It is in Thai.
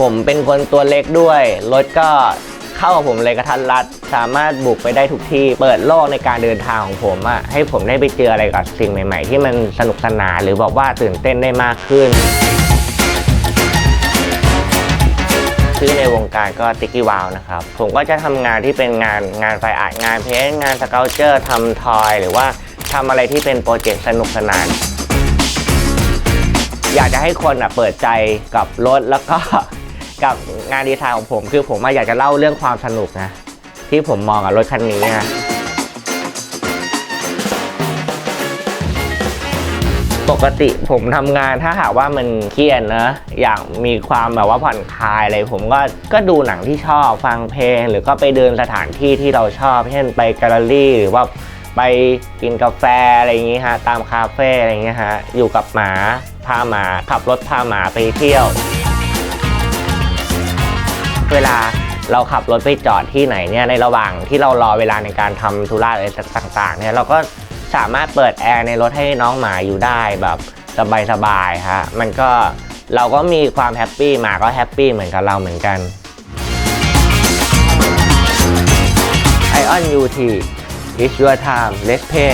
ผมเป็นคนตัวเล็กด้วย รถก็เข้ากับผมเลยกระทันรัด สามารถบุกไปได้ทุกที่เปิดโลกในการเดินทางของผมอะให้ผมได้ไปเจออะไรกับสิ่งใหม่ ๆ ที่มันสนุกสนานหรือบอกว่าตื่นเต้นได้มากขึ้นชื่อในวงการก็ติ๊กกี้วาวนะครับ ผมก็จะทำงานที่เป็นงานงานไฟอาร์ตงานเพ้นงานสเกลเจอร์ทำทอย หรือว่าทำอะไรที่เป็นโปรเจกต์สนุกสนานอยากจะให้คนอะเปิดใจกับรถแล้วก็ กับงานดีไซน์ของผม คือผมอะอยากจะเล่าเรื่องความสนุกนะ ที่ผมมองกับรถคันนี้นะปกติผมทำงานถ้าหากว่ามันเครียดนะอยากมีความแบบว่าผ่อนคลายอะไรผมก็ก็ดูหนังที่ชอบฟังเพลง หรือก็ไปเดินสถานที่ที่เราชอบ เช่นไปแกลเลอรี่ หรือว่าไปกินกาแฟอะไรอย่างงี้ฮะตามคาเฟ่อะไรอย่างเงี้ยฮะอยู่กับหมาพาหมาขับรถพาหมาไปเที่ยว เวลาเราขับรถไปจอดที่ไหนเนี่ยในระหว่างที่เรารอเวลาในการทำธุระอะไรต่างๆเนี่ยเราก็สามารถเปิดแอร์ในรถให้น้องหมาอยู่ได้แบบสบายๆฮะมันก็เราก็มีความแฮปปี้หมาก็แฮปปี้เหมือนกับเราเหมือนกัน Ion UT It's your time Let's pay